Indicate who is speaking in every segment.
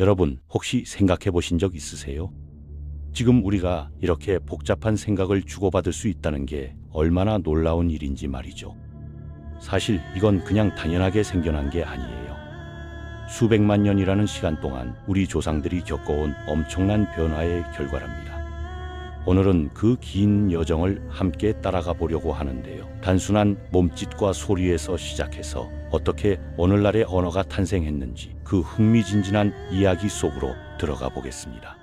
Speaker 1: 여러분 혹시 생각해 보신 적 있으세요? 지금 우리가 이렇게 복잡한 생각을 주고받을 수 있다는 게 얼마나 놀라운 일인지 말이죠. 사실 이건 그냥 당연하게 생겨난 게 아니에요. 수백만 년이라는 시간 동안 우리 조상들이 겪어온 엄청난 변화의 결과랍니다. 오늘은 그 긴 여정을 함께 따라가 보려고 하는데요. 단순한 몸짓과 소리에서 시작해서 어떻게 오늘날의 언어가 탄생했는지 그 흥미진진한 이야기 속으로 들어가 보겠습니다.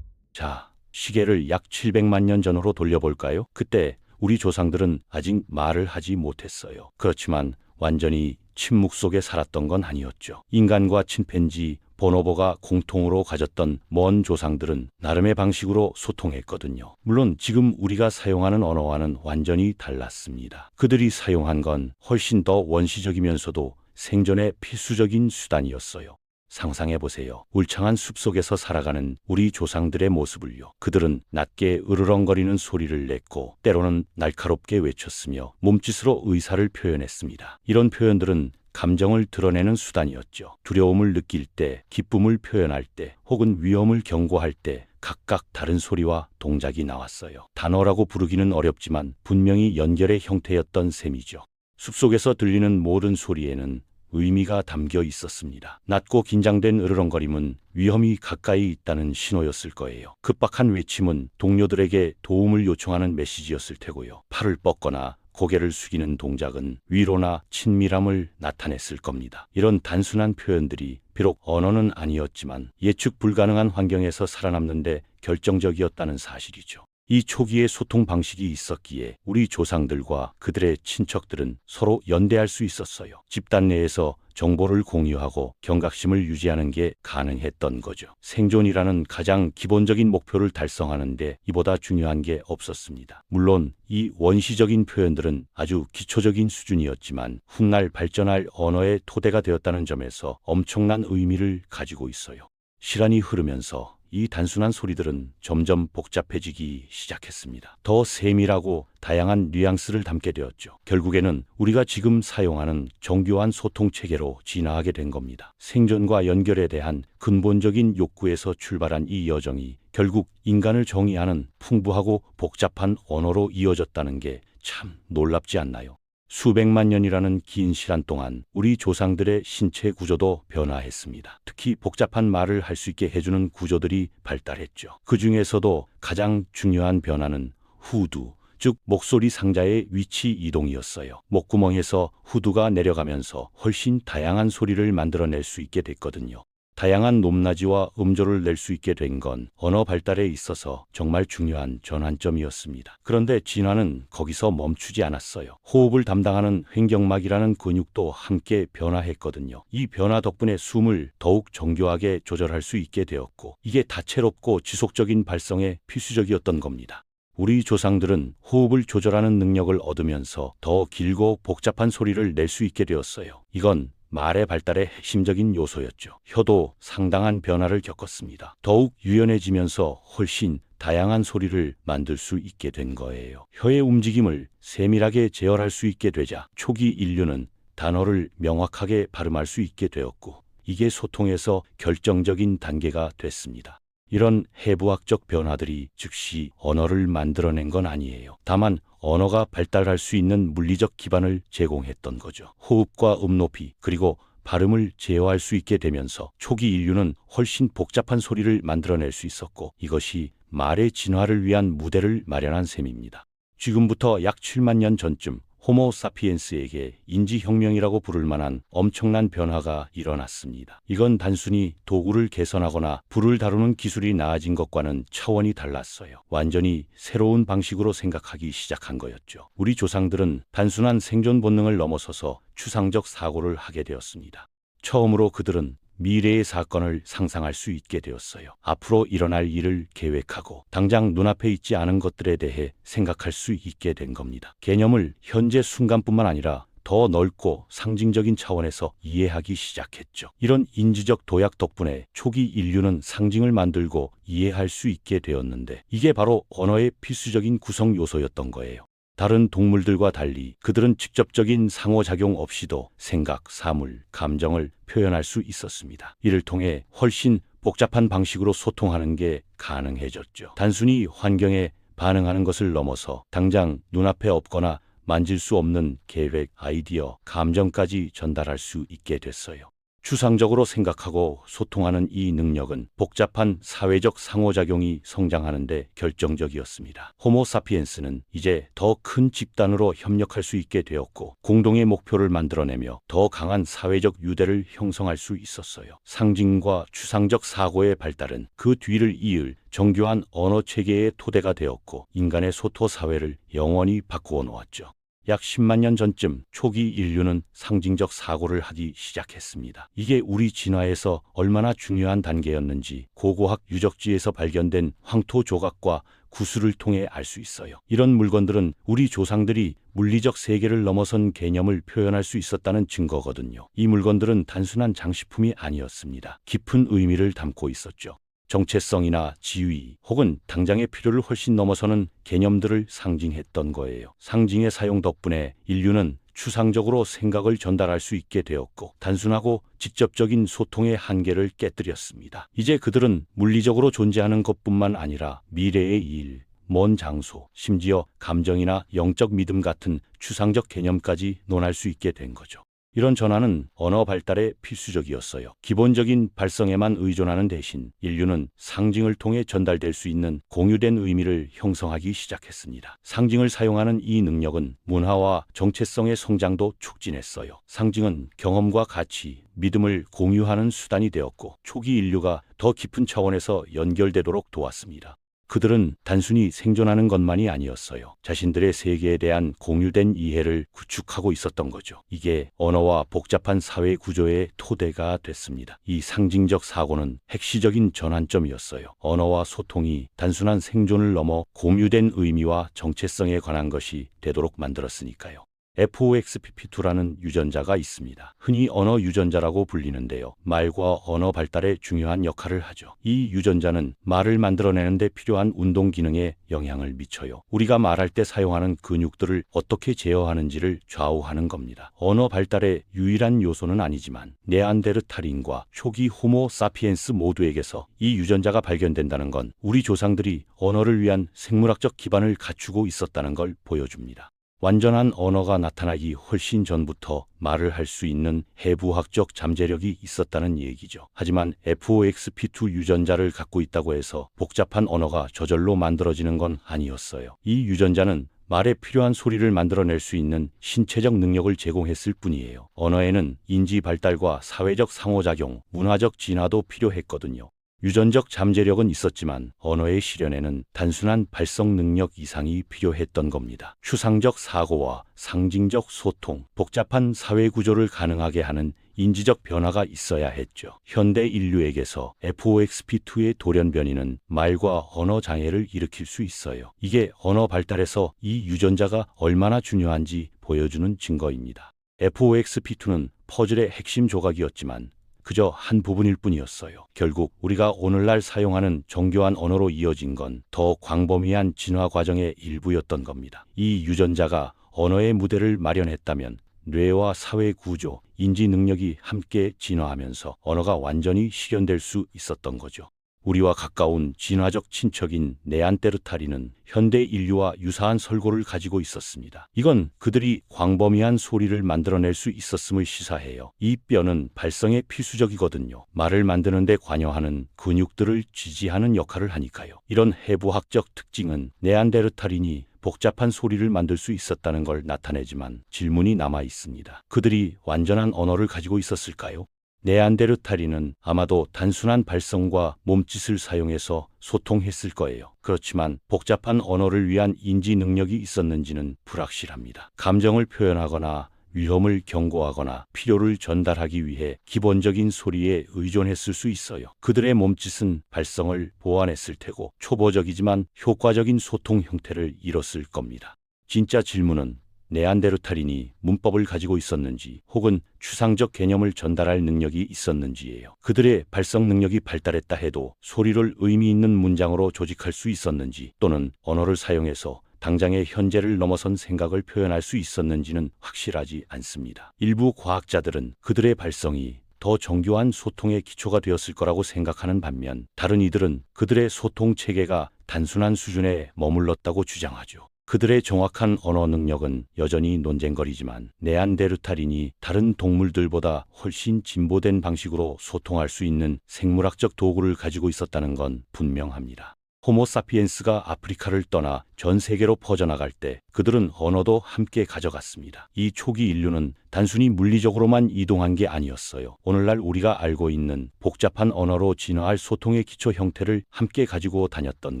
Speaker 1: 자, 시계를 약 700만 년 전으로 돌려볼까요? 그때 우리 조상들은 아직 말을 하지 못했어요. 그렇지만 완전히 침묵 속에 살았던 건 아니었죠. 인간과 침팬지, 보노보가 공통으로 가졌던 먼 조상들은 나름의 방식으로 소통했거든요. 물론 지금 우리가 사용하는 언어와는 완전히 달랐습니다. 그들이 사용한 건 훨씬 더 원시적이면서도 생존의 필수적인 수단이었어요. 상상해 보세요. 울창한 숲속에서 살아가는 우리 조상들의 모습을요. 그들은 낮게 으르렁거리는 소리를 냈고 때로는 날카롭게 외쳤으며 몸짓으로 의사를 표현했습니다. 이런 표현들은 감정을 드러내는 수단이었죠. 두려움을 느낄 때, 기쁨을 표현할 때, 혹은 위험을 경고할 때 각각 다른 소리와 동작이 나왔어요. 단어라고 부르기는 어렵지만 분명히 연결의 형태였던 셈이죠. 숲속에서 들리는 모든 소리에는 의미가 담겨 있었습니다. 낮고 긴장된 으르렁거림은 위험이 가까이 있다는 신호였을 거예요. 급박한 외침은 동료들에게 도움을 요청하는 메시지였을 테고요. 팔을 뻗거나 고개를 숙이는 동작은 위로나 친밀함을 나타냈을 겁니다. 이런 단순한 표현들이 비록 언어는 아니었지만 예측 불가능한 환경에서 살아남는데 결정적이었다는 사실이죠. 이 초기의 소통 방식이 있었기에 우리 조상들과 그들의 친척들은 서로 연대할 수 있었어요. 집단 내에서 정보를 공유하고 경각심을 유지하는 게 가능했던 거죠. 생존이라는 가장 기본적인 목표를 달성하는데 이보다 중요한 게 없었습니다. 물론 이 원시적인 표현들은 아주 기초적인 수준이었지만 훗날 발전할 언어의 토대가 되었다는 점에서 엄청난 의미를 가지고 있어요. 시간이 흐르면서 이 단순한 소리들은 점점 복잡해지기 시작했습니다. 더 세밀하고 다양한 뉘앙스를 담게 되었죠. 결국에는 우리가 지금 사용하는 정교한 소통 체계로 진화하게 된 겁니다. 생존과 연결에 대한 근본적인 욕구에서 출발한 이 여정이 결국 인간을 정의하는 풍부하고 복잡한 언어로 이어졌다는 게 참 놀랍지 않나요? 수백만 년이라는 긴 시간 동안 우리 조상들의 신체 구조도 변화했습니다. 특히 복잡한 말을 할 수 있게 해주는 구조들이 발달했죠. 그 중에서도 가장 중요한 변화는 후두, 즉 목소리 상자의 위치 이동이었어요. 목구멍에서 후두가 내려가면서 훨씬 다양한 소리를 만들어낼 수 있게 됐거든요. 다양한 높낮이와 음조를 낼 수 있게 된 건 언어 발달에 있어서 정말 중요한 전환점이었습니다. 그런데 진화는 거기서 멈추지 않았어요. 호흡을 담당하는 횡격막이라는 근육도 함께 변화했거든요. 이 변화 덕분에 숨을 더욱 정교하게 조절할 수 있게 되었고 이게 다채롭고 지속적인 발성에 필수적이었던 겁니다. 우리 조상들은 호흡을 조절하는 능력을 얻으면서 더 길고 복잡한 소리를 낼 수 있게 되었어요. 이건 말의 발달의 핵심적인 요소였죠. 혀도 상당한 변화를 겪었습니다. 더욱 유연해지면서 훨씬 다양한 소리를 만들 수 있게 된 거예요. 혀의 움직임을 세밀하게 제어할 수 있게 되자 초기 인류는 단어를 명확하게 발음할 수 있게 되었고 이게 소통에서 결정적인 단계가 됐습니다. 이런 해부학적 변화들이 즉시 언어를 만들어낸 건 아니에요. 다만 언어가 발달할 수 있는 물리적 기반을 제공했던 거죠. 호흡과 음높이 그리고 발음을 제어할 수 있게 되면서 초기 인류는 훨씬 복잡한 소리를 만들어낼 수 있었고 이것이 말의 진화를 위한 무대를 마련한 셈입니다. 지금부터 약 7만 년 전쯤 호모 사피엔스에게 인지혁명이라고 부를 만한 엄청난 변화가 일어났습니다. 이건 단순히 도구를 개선하거나 불을 다루는 기술이 나아진 것과는 차원이 달랐어요. 완전히 새로운 방식으로 생각하기 시작한 거였죠. 우리 조상들은 단순한 생존 본능을 넘어서서 추상적 사고를 하게 되었습니다. 처음으로 그들은 미래의 사건을 상상할 수 있게 되었어요. 앞으로 일어날 일을 계획하고 당장 눈앞에 있지 않은 것들에 대해 생각할 수 있게 된 겁니다. 개념을 현재 순간뿐만 아니라 더 넓고 상징적인 차원에서 이해하기 시작했죠. 이런 인지적 도약 덕분에 초기 인류는 상징을 만들고 이해할 수 있게 되었는데 이게 바로 언어의 필수적인 구성 요소였던 거예요. 다른 동물들과 달리 그들은 직접적인 상호작용 없이도 생각, 사물, 감정을 표현할 수 있었습니다. 이를 통해 훨씬 복잡한 방식으로 소통하는 게 가능해졌죠. 단순히 환경에 반응하는 것을 넘어서 당장 눈앞에 없거나 만질 수 없는 계획, 아이디어, 감정까지 전달할 수 있게 됐어요. 추상적으로 생각하고 소통하는 이 능력은 복잡한 사회적 상호작용이 성장하는데 결정적이었습니다. 호모 사피엔스는 이제 더 큰 집단으로 협력할 수 있게 되었고 공동의 목표를 만들어내며 더 강한 사회적 유대를 형성할 수 있었어요. 상징과 추상적 사고의 발달은 그 뒤를 이을 정교한 언어 체계의 토대가 되었고 인간의 소토 사회를 영원히 바꾸어 놓았죠. 약 10만 년 전쯤 초기 인류는 상징적 사고를 하기 시작했습니다. 이게 우리 진화에서 얼마나 중요한 단계였는지 고고학 유적지에서 발견된 황토 조각과 구슬을 통해 알 수 있어요. 이런 물건들은 우리 조상들이 물리적 세계를 넘어선 개념을 표현할 수 있었다는 증거거든요. 이 물건들은 단순한 장식품이 아니었습니다. 깊은 의미를 담고 있었죠. 정체성이나 지위 혹은 당장의 필요를 훨씬 넘어서는 개념들을 상징했던 거예요. 상징의 사용 덕분에 인류는 추상적으로 생각을 전달할 수 있게 되었고 단순하고 직접적인 소통의 한계를 깨뜨렸습니다. 이제 그들은 물리적으로 존재하는 것뿐만 아니라 미래의 일, 먼 장소, 심지어 감정이나 영적 믿음 같은 추상적 개념까지 논할 수 있게 된 거죠. 이런 전환은 언어 발달에 필수적이었어요. 기본적인 발성에만 의존하는 대신 인류는 상징을 통해 전달될 수 있는 공유된 의미를 형성하기 시작했습니다. 상징을 사용하는 이 능력은 문화와 정체성의 성장도 촉진했어요. 상징은 경험과 가치, 믿음을 공유하는 수단이 되었고 초기 인류가 더 깊은 차원에서 연결되도록 도왔습니다. 그들은 단순히 생존하는 것만이 아니었어요. 자신들의 세계에 대한 공유된 이해를 구축하고 있었던 거죠. 이게 언어와 복잡한 사회 구조의 토대가 됐습니다. 이 상징적 사고는 핵시적인 전환점이었어요. 언어와 소통이 단순한 생존을 넘어 공유된 의미와 정체성에 관한 것이 되도록 만들었으니까요. FOXPP2라는 유전자가 있습니다. 흔히 언어 유전자라고 불리는데요. 말과 언어 발달에 중요한 역할을 하죠. 이 유전자는 말을 만들어내는 데 필요한 운동 기능에 영향을 미쳐요. 우리가 말할 때 사용하는 근육들을 어떻게 제어하는지를 좌우하는 겁니다. 언어 발달의 유일한 요소는 아니지만 네안데르탈인과 초기 호모 사피엔스 모두에게서 이 유전자가 발견된다는 건 우리 조상들이 언어를 위한 생물학적 기반을 갖추고 있었다는 걸 보여줍니다. 완전한 언어가 나타나기 훨씬 전부터 말을 할 수 있는 해부학적 잠재력이 있었다는 얘기죠. 하지만 FOXP2 유전자를 갖고 있다고 해서 복잡한 언어가 저절로 만들어지는 건 아니었어요. 이 유전자는 말에 필요한 소리를 만들어낼 수 있는 신체적 능력을 제공했을 뿐이에요. 언어에는 인지 발달과 사회적 상호작용, 문화적 진화도 필요했거든요. 유전적 잠재력은 있었지만 언어의 실현에는 단순한 발성 능력 이상이 필요했던 겁니다. 추상적 사고와 상징적 소통, 복잡한 사회 구조를 가능하게 하는 인지적 변화가 있어야 했죠. 현대 인류에게서 FOXP2의 돌연변이는 말과 언어 장애를 일으킬 수 있어요. 이게 언어 발달에서 이 유전자가 얼마나 중요한지 보여주는 증거입니다. FOXP2는 퍼즐의 핵심 조각이었지만 그저 한 부분일 뿐이었어요. 결국 우리가 오늘날 사용하는 정교한 언어로 이어진 건 더 광범위한 진화 과정의 일부였던 겁니다. 이 유전자가 언어의 무대를 마련했다면 뇌와 사회 구조, 인지 능력이 함께 진화하면서 언어가 완전히 실현될 수 있었던 거죠. 우리와 가까운 진화적 친척인 네안데르탈인은 현대 인류와 유사한 설고를 가지고 있었습니다. 이건 그들이 광범위한 소리를 만들어낼 수 있었음을 시사해요. 이 뼈는 발성에 필수적이거든요. 말을 만드는데 관여하는 근육들을 지지하는 역할을 하니까요. 이런 해부학적 특징은 네안데르탈인이 복잡한 소리를 만들 수 있었다는 걸 나타내지만 질문이 남아 있습니다. 그들이 완전한 언어를 가지고 있었을까요? 네안데르탈인은 아마도 단순한 발성과 몸짓을 사용해서 소통했을 거예요. 그렇지만 복잡한 언어를 위한 인지 능력이 있었는지는 불확실합니다. 감정을 표현하거나 위험을 경고하거나 필요를 전달하기 위해 기본적인 소리에 의존했을 수 있어요. 그들의 몸짓은 발성을 보완했을 테고 초보적이지만 효과적인 소통 형태를 이뤘을 겁니다. 진짜 질문은 네안데르탈인이 문법을 가지고 있었는지 혹은 추상적 개념을 전달할 능력이 있었는지예요. 그들의 발성 능력이 발달했다 해도 소리를 의미 있는 문장으로 조직할 수 있었는지 또는 언어를 사용해서 당장의 현재를 넘어선 생각을 표현할 수 있었는지는 확실하지 않습니다. 일부 과학자들은 그들의 발성이 더 정교한 소통의 기초가 되었을 거라고 생각하는 반면 다른 이들은 그들의 소통 체계가 단순한 수준에 머물렀다고 주장하죠. 그들의 정확한 언어 능력은 여전히 논쟁거리지만 네안데르탈인이 다른 동물들보다 훨씬 진보된 방식으로 소통할 수 있는 생물학적 도구를 가지고 있었다는 건 분명합니다. 호모사피엔스가 아프리카를 떠나 전 세계로 퍼져나갈 때 그들은 언어도 함께 가져갔습니다. 이 초기 인류는 단순히 물리적으로만 이동한 게 아니었어요. 오늘날 우리가 알고 있는 복잡한 언어로 진화할 소통의 기초 형태를 함께 가지고 다녔던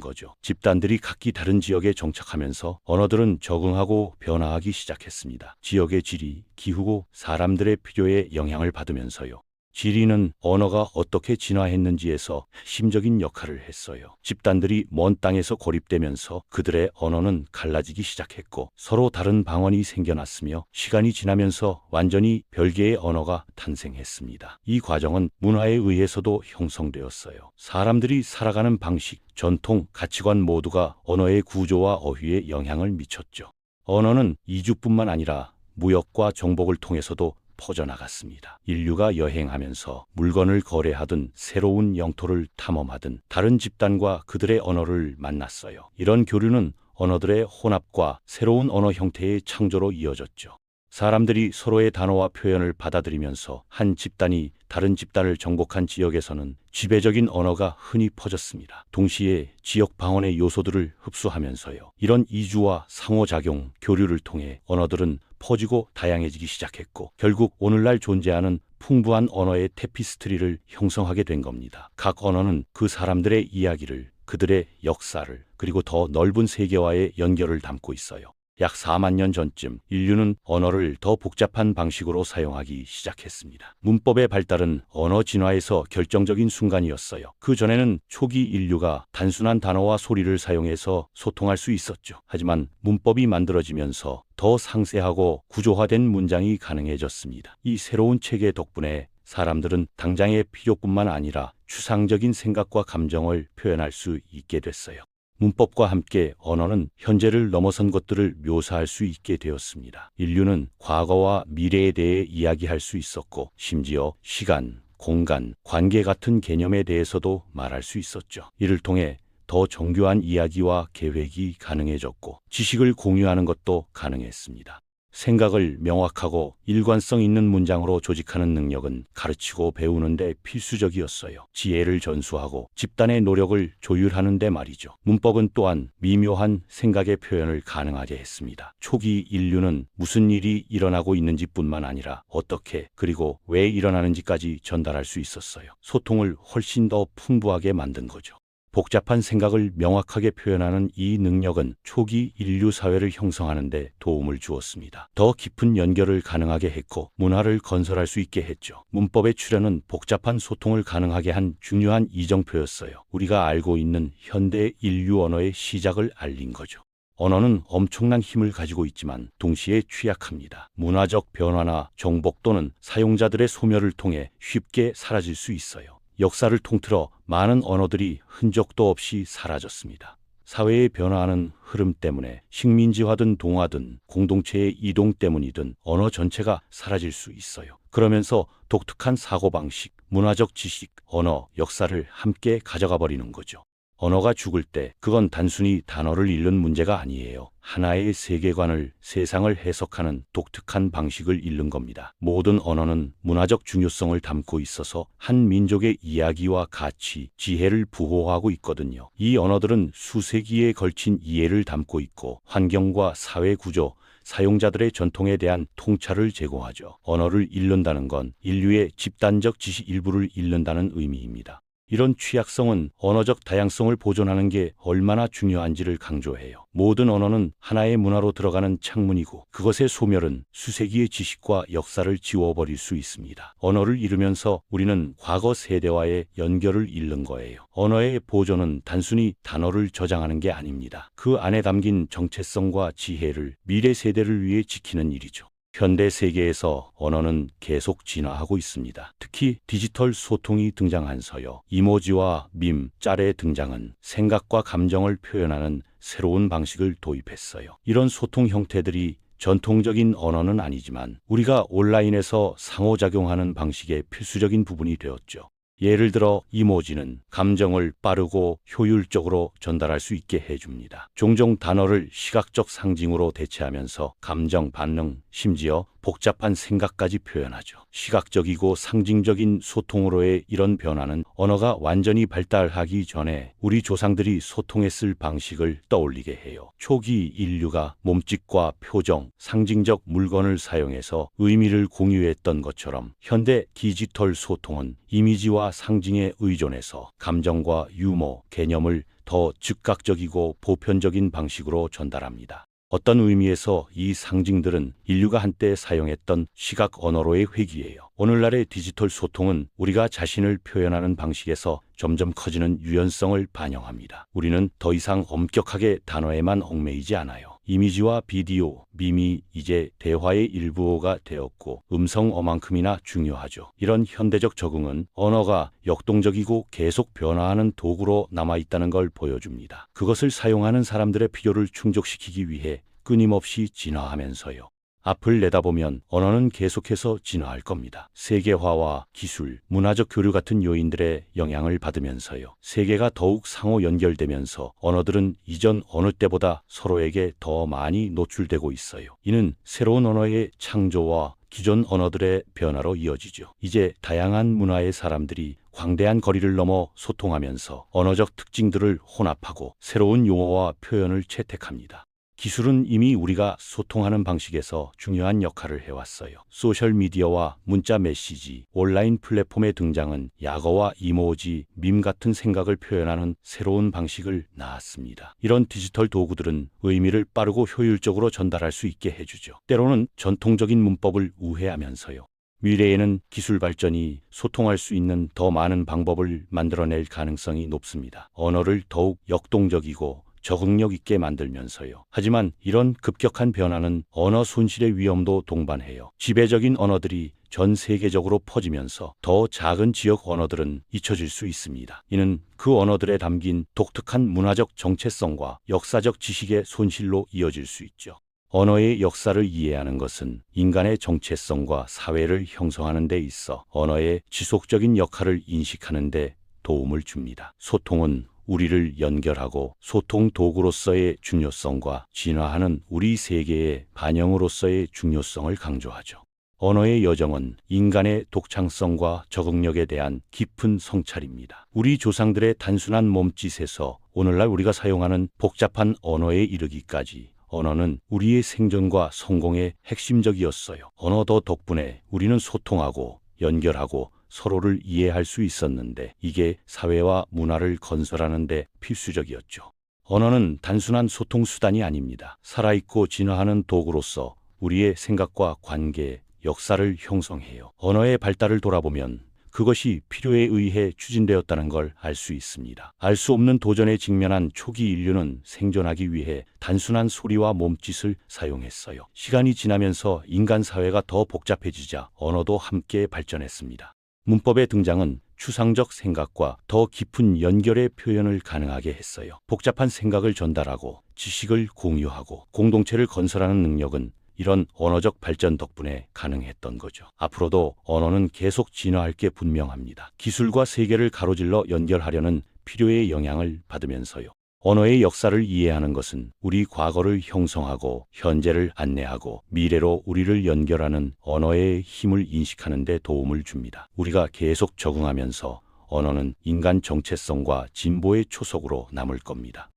Speaker 1: 거죠. 집단들이 각기 다른 지역에 정착하면서 언어들은 적응하고 변화하기 시작했습니다. 지역의 지리, 기후고 사람들의 필요에 영향을 받으면서요. 지리는 언어가 어떻게 진화했는지에서 심적인 역할을 했어요. 집단들이 먼 땅에서 고립되면서 그들의 언어는 갈라지기 시작했고 서로 다른 방언이 생겨났으며 시간이 지나면서 완전히 별개의 언어가 탄생했습니다. 이 과정은 문화에 의해서도 형성되었어요. 사람들이 살아가는 방식, 전통, 가치관 모두가 언어의 구조와 어휘에 영향을 미쳤죠. 언어는 이주뿐만 아니라 무역과 정복을 통해서도 퍼져나갔습니다. 인류가 여행하면서 물건을 거래하든 새로운 영토를 탐험하든 다른 집단과 그들의 언어를 만났어요. 이런 교류는 언어들의 혼합과 새로운 언어 형태의 창조로 이어졌죠. 사람들이 서로의 단어와 표현을 받아들이면서 한 집단이 다른 집단을 정복한 지역에서는 지배적인 언어가 흔히 퍼졌습니다. 동시에 지역 방언의 요소들을 흡수하면서요. 이런 이주와 상호작용, 교류를 통해 언어들은 퍼지고 다양해지기 시작했고 결국 오늘날 존재하는 풍부한 언어의 테피스트리를 형성하게 된 겁니다. 각 언어는 그 사람들의 이야기를 그들의 역사를 그리고 더 넓은 세계와의 연결을 담고 있어요. 약 4만 년 전쯤 인류는 언어를 더 복잡한 방식으로 사용하기 시작했습니다. 문법의 발달은 언어 진화에서 결정적인 순간이었어요. 그 전에는 초기 인류가 단순한 단어와 소리를 사용해서 소통할 수 있었죠. 하지만 문법이 만들어지면서 더 상세하고 구조화된 문장이 가능해졌습니다. 이 새로운 체계 덕분에 사람들은 당장의 필요뿐만 아니라 추상적인 생각과 감정을 표현할 수 있게 됐어요. 문법과 함께 언어는 현재를 넘어선 것들을 묘사할 수 있게 되었습니다. 인류는 과거와 미래에 대해 이야기할 수 있었고, 심지어 시간, 공간, 관계 같은 개념에 대해서도 말할 수 있었죠. 이를 통해 더 정교한 이야기와 계획이 가능해졌고, 지식을 공유하는 것도 가능했습니다. 생각을 명확하고 일관성 있는 문장으로 조직하는 능력은 가르치고 배우는데 필수적이었어요. 지혜를 전수하고 집단의 노력을 조율하는 데 말이죠. 문법은 또한 미묘한 생각의 표현을 가능하게 했습니다. 초기 인류는 무슨 일이 일어나고 있는지 뿐만 아니라 어떻게 그리고 왜 일어나는지까지 전달할 수 있었어요. 소통을 훨씬 더 풍부하게 만든 거죠. 복잡한 생각을 명확하게 표현하는 이 능력은 초기 인류 사회를 형성하는 데 도움을 주었습니다. 더 깊은 연결을 가능하게 했고 문화를 건설할 수 있게 했죠. 문법의 출현은 복잡한 소통을 가능하게 한 중요한 이정표였어요. 우리가 알고 있는 현대 인류 언어의 시작을 알린 거죠. 언어는 엄청난 힘을 가지고 있지만 동시에 취약합니다. 문화적 변화나 정복 또는 사용자들의 소멸을 통해 쉽게 사라질 수 있어요. 역사를 통틀어 많은 언어들이 흔적도 없이 사라졌습니다. 사회의 변화하는 흐름 때문에 식민지화든 동화든 공동체의 이동 때문이든 언어 전체가 사라질 수 있어요. 그러면서 독특한 사고방식, 문화적 지식, 언어, 역사를 함께 가져가 버리는 거죠. 언어가 죽을 때 그건 단순히 단어를 잃는 문제가 아니에요. 하나의 세계관을 세상을 해석하는 독특한 방식을 잃는 겁니다. 모든 언어는 문화적 중요성을 담고 있어서 한 민족의 이야기와 가치, 지혜를 부호하고 있거든요. 이 언어들은 수세기에 걸친 이해를 담고 있고 환경과 사회 구조, 사용자들의 전통에 대한 통찰을 제공하죠. 언어를 잃는다는 건 인류의 집단적 지식 일부를 잃는다는 의미입니다. 이런 취약성은 언어적 다양성을 보존하는 게 얼마나 중요한지를 강조해요. 모든 언어는 하나의 문화로 들어가는 창문이고 그것의 소멸은 수세기의 지식과 역사를 지워버릴 수 있습니다. 언어를 잃으면서 우리는 과거 세대와의 연결을 잃는 거예요. 언어의 보존은 단순히 단어를 저장하는 게 아닙니다. 그 안에 담긴 정체성과 지혜를 미래 세대를 위해 지키는 일이죠. 현대 세계에서 언어는 계속 진화하고 있습니다. 특히 디지털 소통이 등장한서요. 이모지와 밈, 짤의 등장은 생각과 감정을 표현하는 새로운 방식을 도입했어요. 이런 소통 형태들이 전통적인 언어는 아니지만 우리가 온라인에서 상호작용하는 방식의 필수적인 부분이 되었죠. 예를 들어 이모지는 감정을 빠르고 효율적으로 전달할 수 있게 해줍니다. 종종 단어를 시각적 상징으로 대체하면서 감정, 반응, 심지어 복잡한 생각까지 표현하죠. 시각적이고 상징적인 소통으로의 이런 변화는 언어가 완전히 발달하기 전에 우리 조상들이 소통했을 방식을 떠올리게 해요. 초기 인류가 몸짓과 표정, 상징적 물건을 사용해서 의미를 공유했던 것처럼 현대 디지털 소통은 이미지와 상징에 의존해서 감정과 유머, 개념을 더 즉각적이고 보편적인 방식으로 전달합니다. 어떤 의미에서 이 상징들은 인류가 한때 사용했던 시각 언어로의 회귀예요. 오늘날의 디지털 소통은 우리가 자신을 표현하는 방식에서 점점 커지는 유연성을 반영합니다. 우리는 더 이상 엄격하게 단어에만 얽매이지 않아요. 이미지와 비디오, 밈이 이제 대화의 일부가 되었고 음성 어만큼이나 중요하죠. 이런 현대적 적응은 언어가 역동적이고 계속 변화하는 도구로 남아있다는 걸 보여줍니다. 그것을 사용하는 사람들의 필요를 충족시키기 위해 끊임없이 진화하면서요. 앞을 내다보면 언어는 계속해서 진화할 겁니다. 세계화와 기술, 문화적 교류 같은 요인들의 영향을 받으면서요. 세계가 더욱 상호 연결되면서 언어들은 이전 어느 때보다 서로에게 더 많이 노출되고 있어요. 이는 새로운 언어의 창조와 기존 언어들의 변화로 이어지죠. 이제 다양한 문화의 사람들이 광대한 거리를 넘어 소통하면서 언어적 특징들을 혼합하고 새로운 용어와 표현을 채택합니다. 기술은 이미 우리가 소통하는 방식에서 중요한 역할을 해왔어요. 소셜미디어와 문자 메시지, 온라인 플랫폼의 등장은 약어와 이모지, 밈 같은 생각을 표현하는 새로운 방식을 낳았습니다. 이런 디지털 도구들은 의미를 빠르고 효율적으로 전달할 수 있게 해주죠. 때로는 전통적인 문법을 우회하면서요. 미래에는 기술 발전이 소통할 수 있는 더 많은 방법을 만들어낼 가능성이 높습니다. 언어를 더욱 역동적이고 적응력 있게 만들면서요. 하지만 이런 급격한 변화는 언어 손실의 위험도 동반해요. 지배적인 언어들이 전 세계적으로 퍼지면서 더 작은 지역 언어들은 잊혀질 수 있습니다. 이는 그 언어들에 담긴 독특한 문화적 정체성과 역사적 지식의 손실로 이어질 수 있죠. 언어의 역사를 이해하는 것은 인간의 정체성과 사회를 형성하는 데 있어 언어의 지속적인 역할을 인식하는 데 도움을 줍니다. 소통은 우리를 연결하고 소통 도구로서의 중요성과 진화하는 우리 세계의 반영으로서의 중요성을 강조하죠. 언어의 여정은 인간의 독창성과 적응력에 대한 깊은 성찰입니다. 우리 조상들의 단순한 몸짓에서 오늘날 우리가 사용하는 복잡한 언어에 이르기까지 언어는 우리의 생존과 성공의 핵심적이었어요. 언어도 덕분에 우리는 소통하고 연결하고 서로를 이해할 수 있었는데 이게 사회와 문화를 건설하는 데 필수적이었죠. 언어는 단순한 소통 수단이 아닙니다. 살아있고 진화하는 도구로서 우리의 생각과 관계, 역사를 형성해요. 언어의 발달을 돌아보면 그것이 필요에 의해 추진되었다는 걸 알 수 있습니다. 알 수 없는 도전에 직면한 초기 인류는 생존하기 위해 단순한 소리와 몸짓을 사용했어요. 시간이 지나면서 인간 사회가 더 복잡해지자 언어도 함께 발전했습니다. 문법의 등장은 추상적 생각과 더 깊은 연결의 표현을 가능하게 했어요. 복잡한 생각을 전달하고 지식을 공유하고 공동체를 건설하는 능력은 이런 언어적 발전 덕분에 가능했던 거죠. 앞으로도 언어는 계속 진화할 게 분명합니다. 기술과 세계를 가로질러 연결하려는 필요의 영향을 받으면서요. 언어의 역사를 이해하는 것은 우리 과거를 형성하고 현재를 안내하고 미래로 우리를 연결하는 언어의 힘을 인식하는 데 도움을 줍니다. 우리가 계속 적응하면서 언어는 인간 정체성과 진보의 초석으로 남을 겁니다.